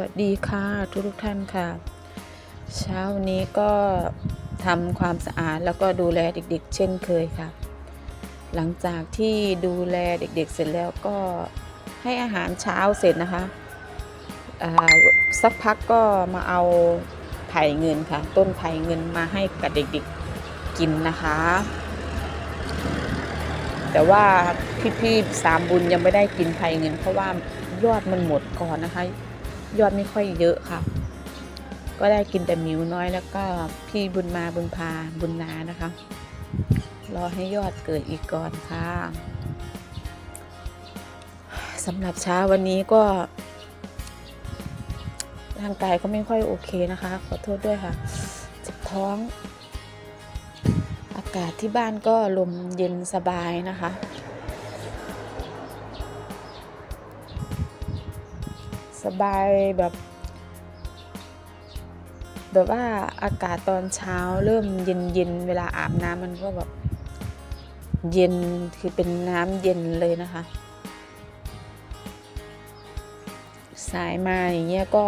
วัสดีค่ะทุกทุกท่านค่ะ เช้านี้ก็ทำความสะอาดแล้วก็ดูแลเด็กๆ เช่นเคยค่ะ หลังจากที่ดูแลเด็กๆ เสร็จแล้วก็ให้อาหารเช้าเสร็จนะคะสักพักก็มาเอาไผ่เงินค่ะ ต้นไผ่เงินมาให้กับเด็กๆกินนะคะ แต่ว่าพี่ๆสามบุญยังไม่ได้กินไผ่เงิน เพราะว่ายอดมันหมดก่อนนะคะ ยอดไม่ค่อยเยอะค่ะ ก็ได้กินแต่หมิวน้อยแล้วก็พี่บุญมาบุญพาบุญนานะคะ รอให้ยอดเกิดอีกก่อนค่ะสำหรับเช้าวันนี้ก็ ร่างกายก็ไม่ค่อยโอเคนะคะ ขอโทษด้วยค่ะเจ็บท้อง อากาศที่บ้านก็ลมเย็นสบายนะคะ สบายแบบ แบบว่าอากาศตอนเช้าเริ่มเย็นเย็นเวลาอาบน้ำมันก็แบบ เย็นคือเป็นน้ำเย็นเลยนะคะ สายมาอย่างเงี้ยก็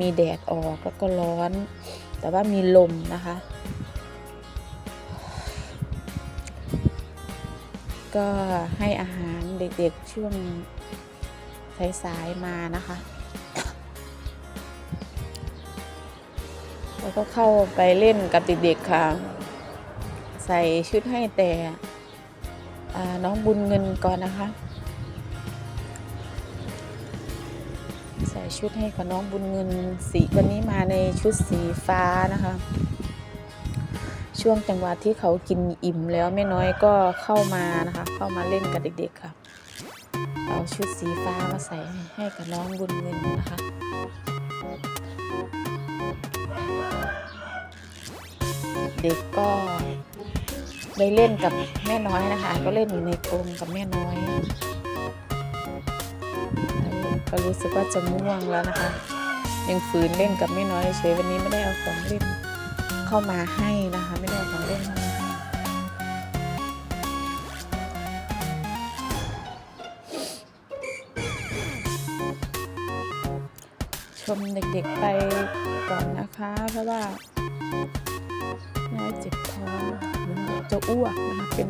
มีแดดออกแล้วก็ร้อน แต่ว่ามีลมนะคะ ก็ให้อาหารเด็กๆช่วงสายๆมานะคะ แล้วก็เข้าไปเล่นกับเด็กๆค่ะ ใส่ชุดให้แต่น้องบุญเงินก่อนนะคะ ใส่ชุดให้กับน้องบุญเงินสีวันนี้มาในชุดสีฟ้านะคะ ช่วงจังหวะที่เขากินอิ่มแล้วแม่น้อยก็เข้ามานะคะ เข้ามาเล่นกับเด็กๆค่ะ เอาชุดสีฟ้ามาใส่ให้กับน้องบุญเงินนะคะ เด็กก็ได้เล่นกับแม่น้อยนะคะ ก็เล่นอยู่ในกรงกับแม่น้อย ก็รู้สึกว่าจะม่วงแล้วนะคะ ยังฝืนเล่นกับแม่น้อยเฉยวันนี้ไม่ได้เอาของเล่นเข้ามาให้นะคะ ไม่ได้เอาของเล่น ชมเด็กๆไปก่อนนะคะ เพราะว่าน้อยเจ็บท้องจะอ้วกนะคะเป็น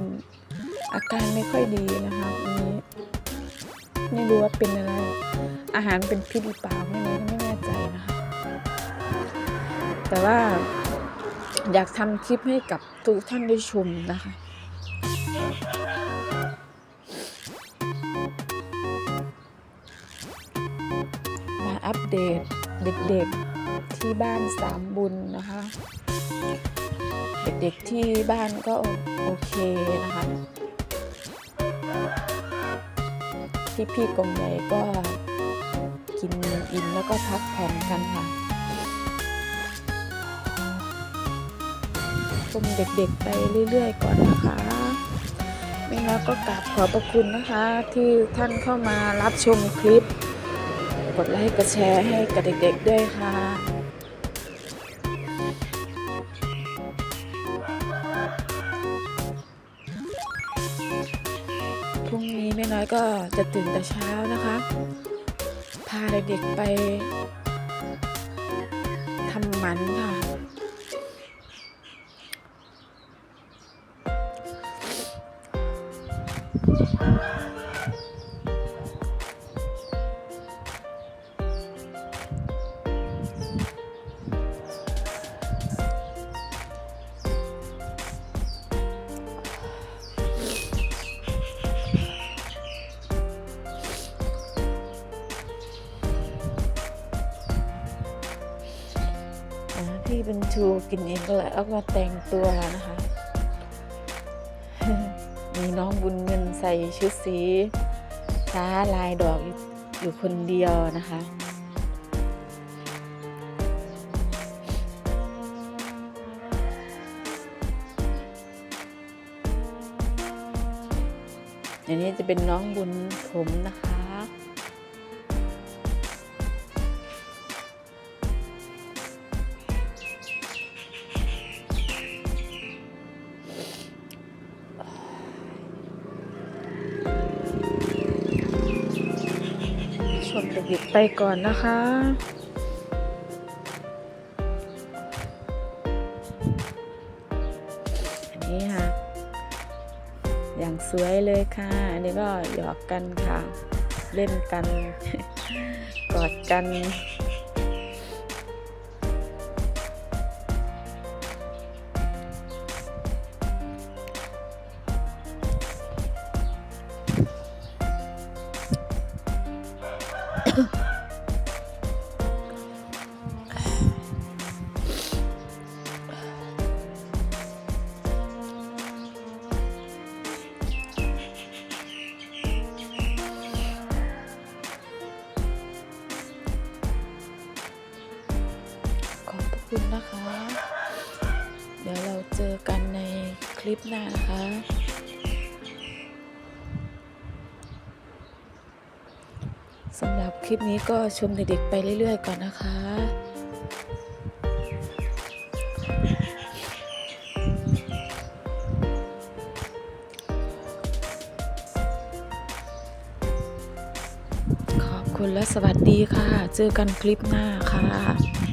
อาการไม่ค่อยดีนะคะวันนี้ไม่รู้ว่าเป็นอะไร อาหารเป็นพิษหรือเปล่าไม่รู้ไม่แน่ใจนะคะ แต่ว่าอยากทำคลิปให้กับทุกท่านได้ชมนะคะ อัปเดตเด็กๆที่บ้านสามบุญนะคะ เด็กๆที่บ้านก็โอเคนะคะพี่กองใหญ่ก็กินอิ่มแล้วก็พักผ่อนกันค่ะชมเด็กๆไปเรื่อยๆก่อนนะคะไม่แล้วก็กราบขอบพระคุณนะคะที่ท่านเข้ามารับชมคลิป กดไลค์กดแชร์ให้กับเด็กๆด้วยค่ะพรุ่งนี้แม่น้อยก็จะตื่นแต่เช้านะคะ พาเด็กๆไปทำหมันค่ะ พี่เป็นชูกินเองก็แล้วแล้วก็แต่งตัวนะคะ มีน้องบุญเงินใส่ชุดสีฟ้าลายดอกอยู่อยู่คนเดียวนะคะอันนี้จะเป็นน้องบุญผมนะคะ เหยุดไปก่อนนะคะนนี้ค่ะ อย่างสวยเลยค่ะ อันนี้ก็หยอกกันค่ะ เล่นกัน กอดกัน คุณนะคะ เดี๋ยวเราเจอกันในคลิปหน้านะคะ สำหรับคลิปนี้ก็ชมเด็กๆไปเรื่อยๆก่อนนะคะขอบคุณและสวัสดีค่ะ เจอกันคลิปหน้าค่ะ